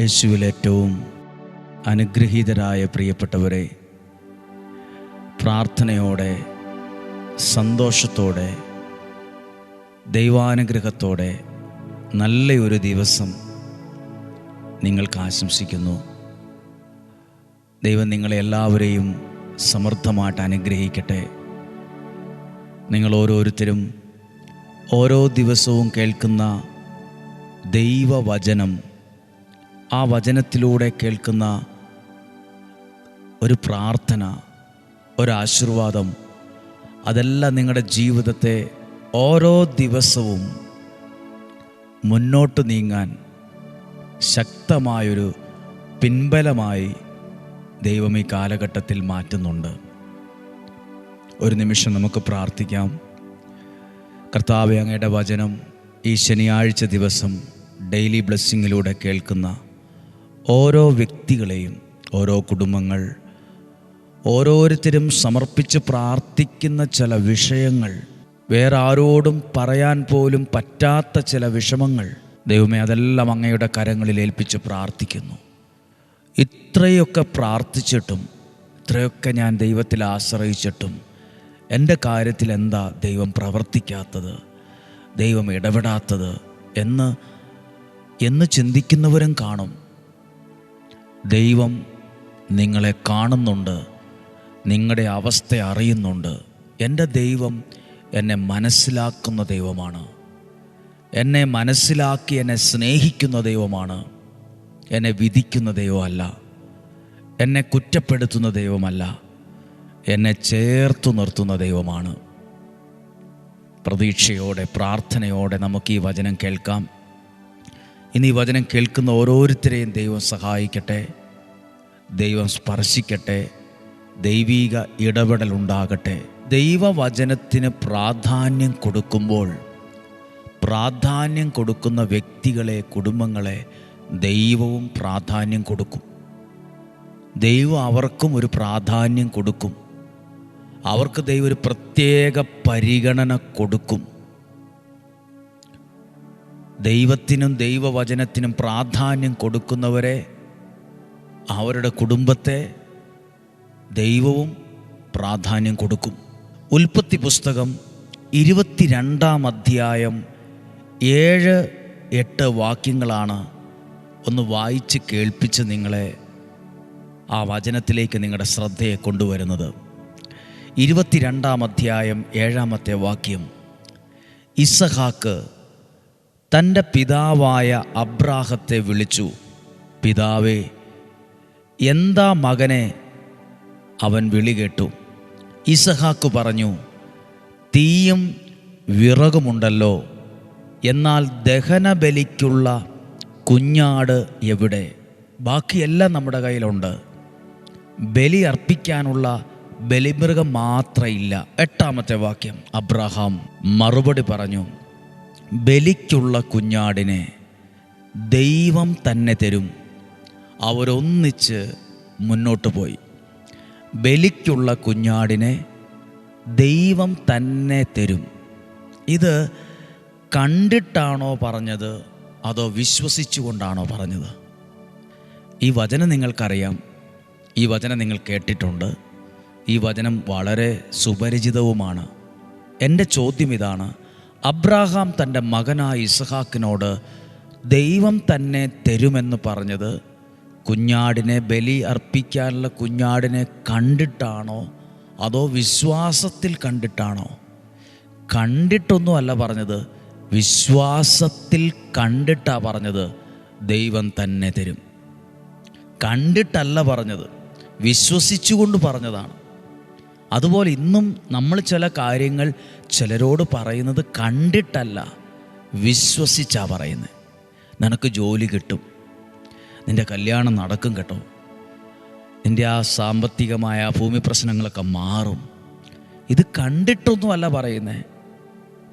യേശുവിൽ ഏറ്റവും അനുഗ്രഹീതരായ പ്രിയപ്പെട്ടവരെ പ്രാർത്ഥനയോടെ സന്തോഷത്തോടെ ദൈവാനുഗ്രഹത്തോടെ നല്ലൊരു ദിവസം നിങ്ങൾക്ക് ആശംസിക്കുന്നു. ദൈവം നിങ്ങളെ എല്ലാവരെയും സമൃദ്ധമായിട്ട് അനുഗ്രഹിക്കട്ടെ. നിങ്ങൾ ഓരോരുത്തരും ഓരോ ദിവസവും കേൾക്കുന്ന ദൈവവചനം ആ വചനത്തിലൂടെ കേൾക്കുന്ന ഒരു പ്രാർത്ഥന ഒരാശീർവാദം അതെല്ലാം നിങ്ങളുടെ ജീവിതത്തെ ഓരോ ദിവസവും മുന്നോട്ട് നീങ്ങാൻ ശക്തമായൊരു പിൻബലമായി ദൈവം ഈ കാലഘട്ടത്തിൽ മാറ്റുന്നുണ്ട്. ഒരു നിമിഷം നമുക്ക് പ്രാർത്ഥിക്കാം. കർത്താവ് അങ്ങയുടെ വചനം ഈ ശനിയാഴ്ച ദിവസം ഡെയിലി ബ്ലെസ്സിങ്ങിലൂടെ കേൾക്കുന്ന ഓരോ വ്യക്തികളെയും ഓരോ കുടുംബങ്ങൾ ഓരോരുത്തരും സമർപ്പിച്ച് പ്രാർത്ഥിക്കുന്ന ചില വിഷയങ്ങൾ വേറെ ആരോടും പറയാൻ പോലും പറ്റാത്ത ചില വിഷമങ്ങൾ ദൈവമേ അതെല്ലാം അങ്ങയുടെ കരങ്ങളിൽ ഏൽപ്പിച്ച് പ്രാർത്ഥിക്കുന്നു. ഇത്രയൊക്കെ പ്രാർത്ഥിച്ചിട്ടും ഇത്രയൊക്കെ ഞാൻ ദൈവത്തിൽ ആശ്രയിച്ചിട്ടും എന്റെ കാര്യത്തിൽ എന്താ ദൈവം പ്രവർത്തിക്കാത്തത് ദൈവം ഇടപെടാത്തത് എന്ന് എന്ന് ചിന്തിക്കുന്നവരും കാണും. ദൈവം നിങ്ങളെ കാണുന്നുണ്ട് നിങ്ങളുടെ അവസ്ഥ അറിയുന്നുണ്ട്. എന്റെ ദൈവം എന്നെ മനസ്സിലാക്കുന്ന ദൈവമാണ്. എന്നെ മനസ്സിലാക്കി എന്നെ സ്നേഹിക്കുന്ന ദൈവമാണ്. എന്നെ വിധിക്കുന്ന ദൈവമല്ല. എന്നെ കുറ്റപ്പെടുത്തുന്ന ദൈവമല്ല. എന്നെ ചേർത്തു നിർത്തുന്ന ദൈവമാണ്. പ്രതീക്ഷയോടെ പ്രാർത്ഥനയോടെ നമുക്ക് ഈ വചനം കേൾക്കാം. ഇനി വചനം കേൾക്കുന്ന ഓരോരുത്തരെയും ദൈവം സഹായിക്കട്ടെ ദൈവം സ്പർശിക്കട്ടെ ദൈവീക ഇടപെടൽ ഉണ്ടാകട്ടെ. ദൈവവചനത്തിന് പ്രാധാന്യം കൊടുക്കുമ്പോൾ പ്രാധാന്യം കൊടുക്കുന്ന വ്യക്തികളെ കുടുംബങ്ങളെ ദൈവവും പ്രാധാന്യം കൊടുക്കും. ദൈവം അവർക്കും ഒരു പ്രാധാന്യം കൊടുക്കും. അവർക്ക് ദൈവം ഒരു പ്രത്യേക പരിഗണന കൊടുക്കും. ദൈവത്തിനും ദൈവവചനത്തിനും പ്രാധാന്യം കൊടുക്കുന്നവരെ അവരുടെ കുടുംബത്തെ ദൈവവും പ്രാധാന്യം കൊടുക്കും. ഉൽപ്പത്തി പുസ്തകം ഇരുപത്തിരണ്ടാം അധ്യായം ഏഴ് എട്ട് വാക്യങ്ങളാണ് ഒന്ന് വായിച്ച് കേൾപ്പിച്ച് നിങ്ങളെ ആ വചനത്തിലേക്ക് നിങ്ങളുടെ ശ്രദ്ധയെ കൊണ്ടുവരുന്നത്. ഇരുപത്തിരണ്ടാം അധ്യായം ഏഴാമത്തെ വാക്യം ഇസഹാക്ക് തന്റെ പിതാവായ അബ്രാഹത്തെ വിളിച്ചു പിതാവേ എന്താ മകനെ? അവൻ വിളികേട്ടു ഇസഹാക്ക് പറഞ്ഞു തീയും വിറകുമുണ്ടല്ലോ എന്നാൽ ദഹനബലിക്കുള്ള കുഞ്ഞാട് എവിടെ? ബാക്കിയെല്ലാം നമ്മുടെ കയ്യിലുണ്ട്. ബലി അർപ്പിക്കാനുള്ള ബലിമൃഗം മാത്രമില്ല എട്ടാമത്തെ വാക്യം. അബ്രഹാം മറുപടി പറഞ്ഞു ബലിക്കുള്ള കുഞ്ഞാടിനെ ദൈവം തന്നെ തരും. അവരൊന്നിച്ച് മുന്നോട്ട് പോയി. ബലിക്കുള്ള കുഞ്ഞാടിനെ ദൈവം തന്നെ തരും. ഇത് കണ്ടിട്ടാണോ പറഞ്ഞത്? അതോ വിശ്വസിച്ചുകൊണ്ടാണോ പറഞ്ഞത്? ഈ വചനം നിങ്ങൾക്കറിയാം. ഈ വചനം നിങ്ങൾ കേട്ടിട്ടുണ്ട്. ഈ വചനം വളരെ സുപരിചിതവുമാണ്. എന്റെ ചോദ്യം ഇതാണ്. അബ്രാഹാം തന്റെ മകനായ ഇസഹാക്കിനോട് ദൈവം തന്നെ തരുമെന്ന് പറഞ്ഞത് കുഞ്ഞാടിനെ ബലി അർപ്പിക്കാനുള്ള കുഞ്ഞാടിനെ കണ്ടിട്ടാണോ? അതോ വിശ്വാസത്തിൽ കണ്ടിട്ടാണോ? കണ്ടിട്ടൊന്നും അല്ല പറഞ്ഞത് വിശ്വാസത്തിൽ കണ്ടിട്ടാ പറഞ്ഞത് ദൈവം തന്നെ തരും. കണ്ടിട്ടല്ല പറഞ്ഞത് വിശ്വസിച്ചുകൊണ്ട് പറഞ്ഞതാണ്. അതുപോലെ ഇന്നും നമ്മൾ ചില കാര്യങ്ങൾ ചിലരോട് പറയുന്നത് കണ്ടിട്ടല്ല വിശ്വസിച്ചാ പറയുന്നത് നിനക്ക് ജോലി കിട്ടും നിന്റെ കല്യാണം നടക്കും കേട്ടോ. നിന്റെ ആ സാമ്പത്തികമായ ഭൂമി പ്രശ്നങ്ങളൊക്കെ മാറും. ഇത് കണ്ടിട്ടൊന്നുമല്ല പറയുന്നത്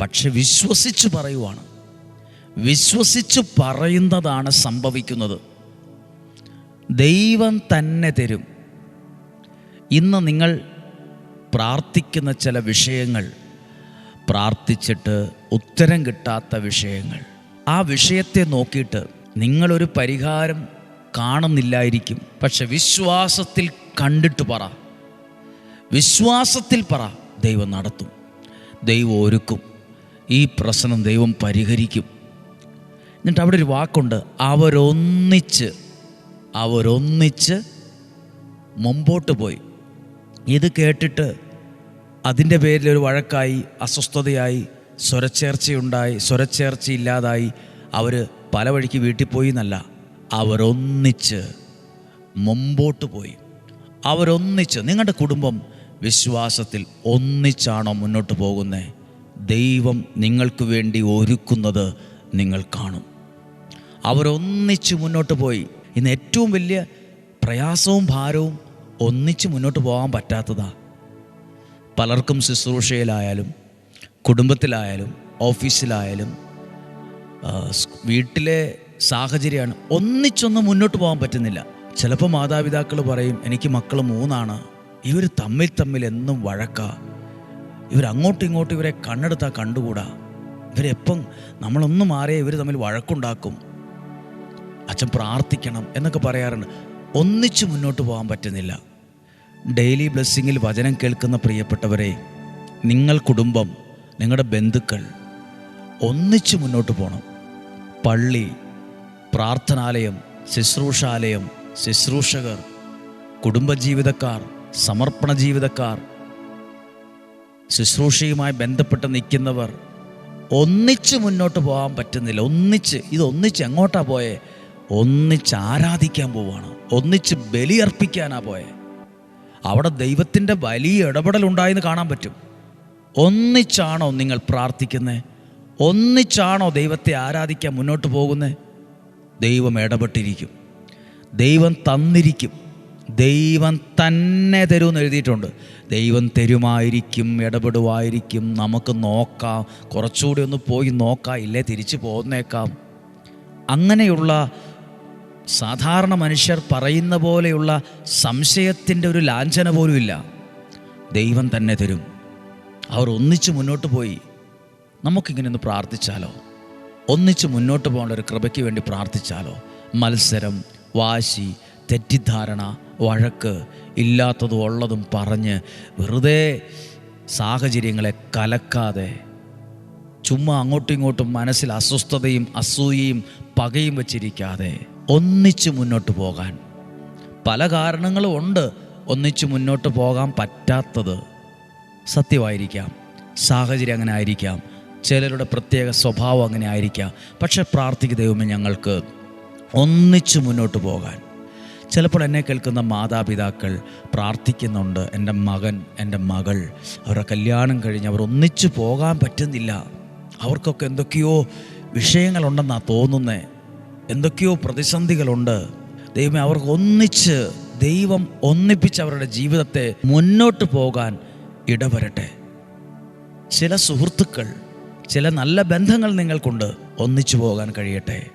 പക്ഷെ വിശ്വസിച്ച് പറയുവാണ്. വിശ്വസിച്ച് പറയുന്നതാണ് സംഭവിക്കുന്നത്. ദൈവം തന്നെ തരും. ഇന്ന് നിങ്ങൾ പ്രാർത്ഥിക്കുന്ന ചില വിഷയങ്ങൾ പ്രാർത്ഥിച്ചിട്ട് ഉത്തരം കിട്ടാത്ത വിഷയങ്ങൾ. ആ വിഷയത്തെ നോക്കിയിട്ട് നിങ്ങളൊരു പരിഹാരം കാണുന്നില്ലായിരിക്കും. പക്ഷെ വിശ്വാസത്തിൽ കണ്ടിട്ട് പറ. വിശ്വാസത്തിൽ പറ. ദൈവം നടത്തും. ദൈവം ഒരുക്കും. ഈ പ്രശ്നം ദൈവം പരിഹരിക്കും. എന്നിട്ട് അവിടെ ഒരു വാക്കുണ്ട്. അവരൊന്നിച്ച് അവരൊന്നിച്ച് മുമ്പോട്ട് പോയി. ഇത് കേട്ടിട്ട് അതിന്റെ പേരിൽ ഒരു വഴക്കായി അസ്വസ്ഥതയായി സ്വരച്ചേർച്ചയുണ്ടായി സ്വരച്ചേർച്ച ഇല്ലാതായി അവർ പല വഴിക്ക് വീട്ടിൽ പോയി എന്നല്ല. അവരൊന്നിച്ച് മുമ്പോട്ട് പോയി. അവരൊന്നിച്ച് നിങ്ങളുടെ കുടുംബം വിശ്വാസത്തിൽ ഒന്നിച്ചാണോ മുന്നോട്ട് പോകുന്നത് ദൈവം നിങ്ങൾക്ക് വേണ്ടി ഒരുക്കുന്നത് നിങ്ങൾ കാണും. അവരൊന്നിച്ച് മുന്നോട്ട് പോയി. ഇന്ന് ഏറ്റവും വലിയ പ്രയാസവും ഭാരവും ഒന്നിച്ച് മുന്നോട്ട് പോകാൻ പറ്റാത്തതാ. പലർക്കും ശുശ്രൂഷയിലായാലും കുടുംബത്തിലായാലും ഓഫീസിലായാലും വീട്ടിലെ സാഹചര്യമാണ്. ഒന്നിച്ചൊന്ന് മുന്നോട്ട് പോകാൻ പറ്റുന്നില്ല. ചിലപ്പോൾ മാതാപിതാക്കൾ പറയും എനിക്ക് മക്കൾ മൂന്നാണ്. ഇവർ തമ്മിൽ തമ്മിൽ എന്നും വഴക്കാ. ഇവരങ്ങോട്ടും ഇങ്ങോട്ടും ഇവരെ കണ്ണെടുത്താൽ കണ്ടുകൂടാ. ഇവരെപ്പം നമ്മളൊന്നും മാറിയ ഇവർ തമ്മിൽ വഴക്കുണ്ടാക്കും. അച്ഛൻ പ്രാർത്ഥിക്കണം എന്നൊക്കെ പറയാറുണ്ട്. ഒന്നിച്ച് മുന്നോട്ട് പോകാൻ പറ്റുന്നില്ല. ഡെയിലി ബ്ലെസ്സിങ്ങിൽ വചനം കേൾക്കുന്ന പ്രിയപ്പെട്ടവരെ നിങ്ങൾ കുടുംബം നിങ്ങളുടെ ബന്ധുക്കൾ ഒന്നിച്ച് മുന്നോട്ട് പോകണം പള്ളി പ്രാർത്ഥനാലയം ശുശ്രൂഷാലയം ശുശ്രൂഷകർ കുടുംബജീവിതക്കാർ സമർപ്പണ ജീവിതക്കാർ ശുശ്രൂഷയുമായി ബന്ധപ്പെട്ട് നിൽക്കുന്നവർ ഒന്നിച്ച് മുന്നോട്ട് പോകാൻ പറ്റുന്നില്ല. ഒന്നിച്ച് ഇത് ഒന്നിച്ച് എങ്ങോട്ടാ പോയേ? ഒന്നിച്ച് ആരാധിക്കാൻ പോവാണ്. ഒന്നിച്ച് ബലിയർപ്പിക്കാനാ പോയെ. അവിടെ ദൈവത്തിന്റെ വലിയ ഇടപെടൽ ഉണ്ടായെന്ന് കാണാൻ പറ്റും. ഒന്നിച്ചാണോ നിങ്ങൾ പ്രാർത്ഥിക്കുന്നത് ഒന്നിച്ചാണോ ദൈവത്തെ ആരാധിക്കാൻ മുന്നോട്ട് പോകുന്നത് ദൈവം ഇടപെട്ടിരിക്കും. ദൈവം തന്നിരിക്കും. ദൈവം തന്നെ തരുമെന്ന് എഴുതിയിട്ടുണ്ട്. ദൈവം തരുമായിരിക്കും ഇടപെടുമായിരിക്കും. നമുക്ക് നോക്കാം. കുറച്ചുകൂടി ഒന്ന് പോയി നോക്കാം. ഇല്ലേ തിരിച്ചു പോന്നേക്കാം. അങ്ങനെയുള്ള സാധാരണ മനുഷ്യർ പറയുന്ന പോലെയുള്ള സംശയത്തിന്റെ ഒരു ലാഞ്ചന പോലുമില്ല ദൈവം തന്നെ തരും. അവർ ഒന്നിച്ച് മുന്നോട്ട് പോയി. നമുക്കിങ്ങനെ ഒന്ന് പ്രാർത്ഥിച്ചാലോ? ഒന്നിച്ച് മുന്നോട്ട് പോകേണ്ട ഒരു കൃപയ്ക്ക് വേണ്ടി പ്രാർത്ഥിച്ചാലോ? മത്സരം വാശി തെറ്റിദ്ധാരണ വഴക്ക് ഇല്ലാത്തതും ഉള്ളതും പറഞ്ഞ് വെറുതെ സാഹചര്യങ്ങളെ കലക്കാതെ ചുമ്മാ അങ്ങോട്ടും ഇങ്ങോട്ടും മനസ്സിൽ അസ്വസ്ഥതയും അസൂയയും പകയും വച്ചിരിക്കാതെ ഒന്നിച്ച് മുന്നോട്ട് പോകാൻ. പല കാരണങ്ങളും ഉണ്ട് ഒന്നിച്ച് മുന്നോട്ട് പോകാൻ പറ്റാത്തത്. സത്യമായിരിക്കാം. സാഹചര്യം അങ്ങനെ ആയിരിക്കാം. ചിലരുടെ പ്രത്യേക സ്വഭാവം അങ്ങനെ ആയിരിക്കാം. പക്ഷെ പ്രാർത്ഥിക്കുക ദൈവമേ ഞങ്ങൾക്ക് ഒന്നിച്ച് മുന്നോട്ട് പോകാൻ. ചിലപ്പോൾ എന്നെ കേൾക്കുന്ന മാതാപിതാക്കൾ പ്രാർത്ഥിക്കുന്നുണ്ട്. എന്റെ മകൻ എന്റെ മകൾ അവരുടെ കല്യാണം കഴിഞ്ഞ് അവർ ഒന്നിച്ച് പോകാൻ പറ്റുന്നില്ല. അവർക്കൊക്കെ എന്തൊക്കെയോ വിഷയങ്ങളുണ്ടെന്നാണ് തോന്നുന്നത് എന്തൊക്കെയോ പ്രതിസന്ധികളുണ്ട്. ദൈവമേ അവർക്ക് ഒന്നിച്ച് ദൈവം ഒന്നിപ്പിച്ച് അവരുടെ ജീവിതത്തെ മുന്നോട്ട് പോകാൻ ഇടവരട്ടെ. ചില സുഹൃത്തുക്കൾ ചില നല്ല ബന്ധങ്ങൾ നിങ്ങൾക്കുണ്ട്. ഒന്നിച്ചു പോകാൻ കഴിയട്ടെ.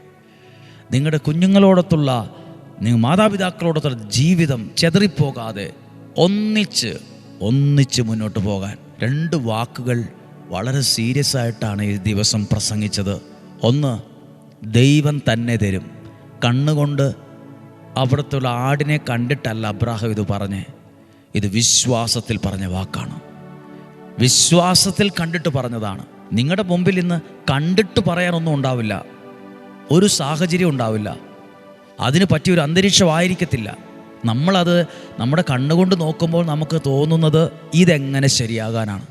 നിങ്ങളുടെ കുഞ്ഞുങ്ങളോടൊത്തുള്ള നിങ്ങൾ മാതാപിതാക്കളോടൊത്തുള്ള ജീവിതം ചെതറിപ്പോകാതെ ഒന്നിച്ച് ഒന്നിച്ച് മുന്നോട്ട് പോകാൻ. രണ്ട് വാക്കുകൾ വളരെ സീരിയസ് ആയിട്ടാണ് ഈ ദിവസം പ്രസംഗിച്ചത്. ഒന്ന് ദൈവം തന്നെ തരും. കണ്ണുകൊണ്ട് അവിടുത്തെ ആടിനെ കണ്ടിട്ടല്ല അബ്രാഹം ഇത് പറഞ്ഞേ. ഇത് വിശ്വാസത്തിൽ പറഞ്ഞ വാക്കാണ്. വിശ്വാസത്തിൽ കണ്ടിട്ട് പറഞ്ഞതാണ്. നിങ്ങളുടെ മുമ്പിൽ ഇന്ന് കണ്ടിട്ട് പറയാനൊന്നും ഉണ്ടാവില്ല. ഒരു സാഹചര്യം ഉണ്ടാവില്ല. അതിന് പറ്റിയ ഒരു അന്തരീക്ഷമായിരിക്കത്തില്ല. നമ്മളത് നമ്മുടെ കണ്ണുകൊണ്ട് നോക്കുമ്പോൾ നമുക്ക് തോന്നുന്നത് ഇതെങ്ങനെ ശരിയാകാനാണ്?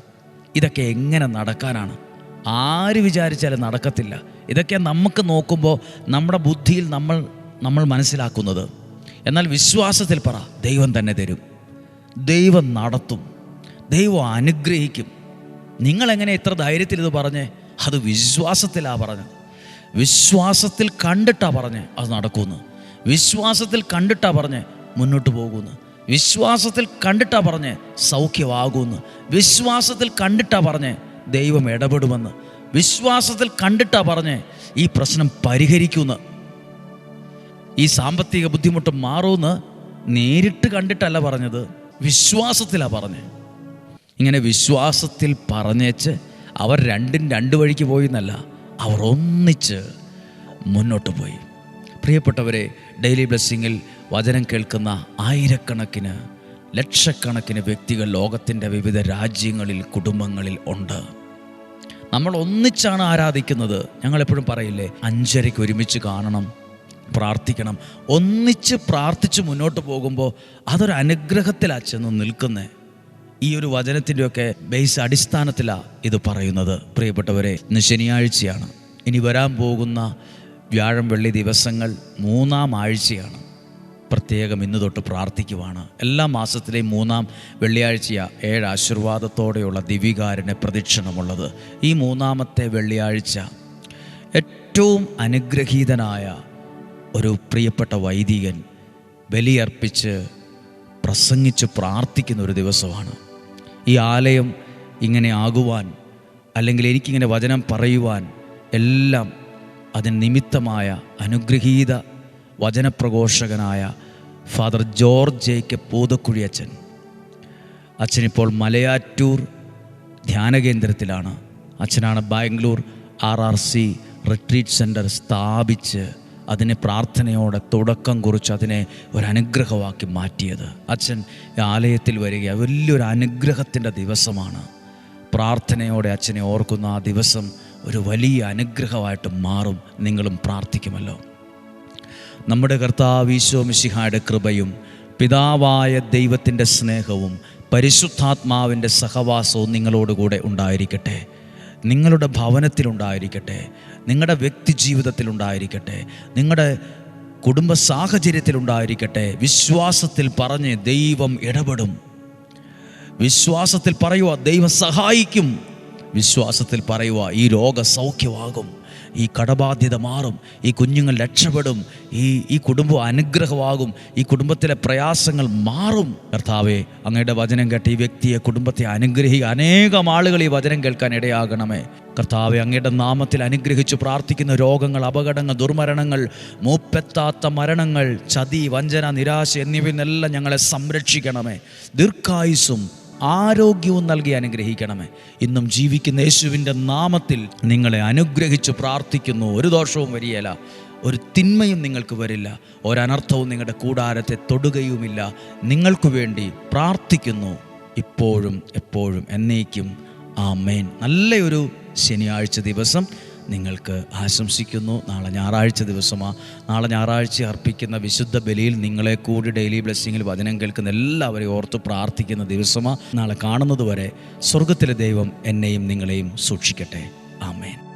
ഇതൊക്കെ എങ്ങനെ നടക്കാനാണ്? ആര് വിചാരിച്ചാലും നടക്കത്തില്ല. ഇതൊക്കെ നമുക്ക് നോക്കുമ്പോൾ നമ്മുടെ ബുദ്ധിയിൽ നമ്മൾ നമ്മൾ മനസ്സിലാക്കുന്നത്. എന്നാൽ വിശ്വാസത്തിൽ പറ ദൈവം തന്നെ തരും. ദൈവം നടത്തും. ദൈവം അനുഗ്രഹിക്കും. നിങ്ങളെങ്ങനെ ഇത്ര ധൈര്യത്തിൽ ഇത് പറഞ്ഞേ? അത് വിശ്വാസത്തിലാണ് പറഞ്ഞത് വിശ്വാസത്തിൽ കണ്ടിട്ടാ പറഞ്ഞേ അത് നടക്കുമെന്ന്. വിശ്വാസത്തിൽ കണ്ടിട്ടാ പറഞ്ഞേ മുന്നോട്ട് പോകുമെന്ന്. വിശ്വാസത്തിൽ കണ്ടിട്ടാ പറഞ്ഞേ സൗഖ്യമാകുമെന്ന്. വിശ്വാസത്തിൽ കണ്ടിട്ടാ പറഞ്ഞേ ദൈവം ഇടപെടുമെന്ന് വിശ്വാസത്തിൽ കണ്ടിട്ടാ പറഞ്ഞേ ഈ പ്രശ്നം പരിഹരിക്കുമെന്ന് ഈ സാമ്പത്തിക ബുദ്ധിമുട്ട് മാറുമെന്ന് നേരിട്ട് കണ്ടിട്ടല്ല പറഞ്ഞത് വിശ്വാസത്തിലാണ് പറഞ്ഞത് ഇങ്ങനെ വിശ്വാസത്തിൽ പറഞ്ഞേച്ച് അവർ രണ്ടും രണ്ട് വഴിക്ക് പോയി എന്നല്ല അവർ ഒന്നിച്ച് മുന്നോട്ട് പോയി. പ്രിയപ്പെട്ടവരെ ഡെയിലി ബ്ലെസ്സിങ്ങിൽ വചനം കേൾക്കുന്ന ആയിരക്കണക്കിന് ലക്ഷക്കണക്കിന് വ്യക്തികൾ ലോകത്തിന്റെ വിവിധ രാജ്യങ്ങളിൽ കുടുംബങ്ങളിൽ ഉണ്ട്. നമ്മൾ ഒന്നിച്ചാണ് ആരാധിക്കുന്നത്. ഞങ്ങൾ എപ്പോഴും പറയില്ലേ അഞ്ചരയ്ക്ക് ഒരുമിച്ച് കാണണം പ്രാർത്ഥിക്കണം. ഒന്നിച്ച് പ്രാർത്ഥിച്ച് മുന്നോട്ട് പോകുമ്പോൾ അതൊരു അനുഗ്രഹത്തിലാണ് ചെന്ന് നിൽക്കുന്നത് ഈ ഒരു വചനത്തിന്റെയൊക്കെ ബേസ് അടിസ്ഥാനത്തിലാണ് ഇത് പറയുന്നത്. പ്രിയപ്പെട്ടവരെ ഇന്ന് ശനിയാഴ്ചയാണ്. ഇനി വരാൻ പോകുന്ന വ്യാഴം വെള്ളി ദിവസങ്ങൾ മൂന്നാം ആഴ്ചയാണ്. പ്രത്യേകം ഇന്ന് തൊട്ട് പ്രാർത്ഥിക്കുവാണ്. എല്ലാ മാസത്തിലെയും മൂന്നാം വെള്ളിയാഴ്ചയ ഏഴ് ആശീർവാദത്തോടെയുള്ള ദിവികാരന്റെ പ്രദക്ഷിണമുള്ളത്. ഈ മൂന്നാമത്തെ വെള്ളിയാഴ്ച ഏറ്റവും അനുഗ്രഹീതനായ ഒരു പ്രിയപ്പെട്ട വൈദികൻ ബലിയർപ്പിച്ച് പ്രസംഗിച്ച് പ്രാർത്ഥിക്കുന്ന ഒരു ദിവസമാണ്. ഈ ആലയം ഇങ്ങനെ ആകുവാൻ അല്ലെങ്കിൽ എനിക്കിങ്ങനെ വചനം പറയുവാൻ എല്ലാം അതിന് നിമിത്തമായ അനുഗ്രഹീത വചനപ്രഘോഷകനായ ഫാദർ ജോർജ് ജേക്ക് പൂതക്കുഴി അച്ഛൻ. അച്ഛനിപ്പോൾ മലയാറ്റൂർ ധ്യാന കേന്ദ്രത്തിലാണ്. അച്ഛനാണ് Bangalore R R C retreat centre സ്ഥാപിച്ച് അതിനെ പ്രാർത്ഥനയോടെ തുടക്കം കുറിച്ച് അതിനെ ഒരു അനുഗ്രഹമാക്കി മാറ്റിയത്. അച്ഛൻ ആലയത്തിൽ വരിക വലിയൊരു അനുഗ്രഹത്തിന്റെ ദിവസമാണ്. പ്രാർത്ഥനയോടെ അച്ഛനെ ഓർക്കുന്ന ആ ദിവസം ഒരു വലിയ അനുഗ്രഹമായിട്ട് മാറും. നിങ്ങളും പ്രാർത്ഥിക്കുമല്ലോ. നമ്മുടെ കർത്താവ് ഈശോ മിശിഹായുടെ കൃപയും പിതാവായ ദൈവത്തിന്റെ സ്നേഹവും പരിശുദ്ധാത്മാവിന്റെ സഹവാസവും നിങ്ങളോടുകൂടെ ഉണ്ടായിരിക്കട്ടെ. നിങ്ങളുടെ ഭവനത്തിലുണ്ടായിരിക്കട്ടെ നിങ്ങളുടെ വ്യക്തി ജീവിതത്തിലുണ്ടായിരിക്കട്ടെ നിങ്ങളുടെ കുടുംബ സാഹചര്യത്തിലുണ്ടായിരിക്കട്ടെ വിശ്വാസത്തിൽ പറഞ്ഞ് ദൈവം ഇടപെടും. വിശ്വാസത്തിൽ പറയുക ദൈവം സഹായിക്കും. വിശ്വാസത്തിൽ പറയുക ഈ രോഗ സൗഖ്യമാകും ഈ കടബാധ്യത മാറും ഈ കുഞ്ഞുങ്ങൾ രക്ഷപ്പെടും ഈ ഈ കുടുംബം അനുഗ്രഹമാകും ഈ കുടുംബത്തിലെ പ്രയാസങ്ങൾ മാറും. കർത്താവെ അങ്ങയുടെ വചനം കേട്ട് ഈ വ്യക്തിയെ കുടുംബത്തെ അനുഗ്രഹിക്കുക. അനേകം ആളുകൾ ഈ വചനം കേൾക്കാൻ ഇടയാകണമേ. കർത്താവെ അങ്ങയുടെ നാമത്തിൽ അനുഗ്രഹിച്ച് പ്രാർത്ഥിക്കുന്ന രോഗങ്ങൾ അപകടങ്ങൾ ദുർമരണങ്ങൾ മൂപ്പെത്താത്ത മരണങ്ങൾ ചതി വഞ്ചന നിരാശ എന്നിവയിൽ നിന്നെല്ലാം ഞങ്ങളെ സംരക്ഷിക്കണമേ. ദീർഘായുസും ആരോഗ്യവും നൽകി അനുഗ്രഹിക്കണമേ. ഇന്നും ജീവിക്കുന്ന യേശുവിന്റെ നാമത്തിൽ നിങ്ങളെ അനുഗ്രഹിച്ച് പ്രാർത്ഥിക്കുന്നു. ഒരു ദോഷവും വരികയില്ല. ഒരു തിന്മയും നിങ്ങൾക്ക് വരില്ല. ഒരനർത്ഥവും നിങ്ങളുടെ കൂടാരത്തെ തൊടുകയുമില്ല. നിങ്ങൾക്ക് വേണ്ടി പ്രാർത്ഥിക്കുന്നു. ഇപ്പോഴും എപ്പോഴും എന്നേക്കും. ആ ആമേൻ. നല്ലൊരു ശനിയാഴ്ച ദിവസം. നിങ്ങൾക്ക് ആശംസിക്കുന്നു. നാളെ ഞായറാഴ്ച ദിവസമാണ് നാളെ ഞായറാഴ്ച അർപ്പിക്കുന്ന വിശുദ്ധ ബലിയിൽ നിങ്ങളെ കൂടി ഡെയിലി ബ്ലെസ്സിങ്ങിൽ വചനം കേൾക്കുന്ന എല്ലാവരെയും ഓർത്ത് പ്രാർത്ഥിക്കുന്ന ദിവസമാണ് നാളെ കാണുന്നതുവരെ സ്വർഗത്തിലെ ദൈവം എന്നെയും നിങ്ങളെയും സൂക്ഷിക്കട്ടെ. ആമേൻ.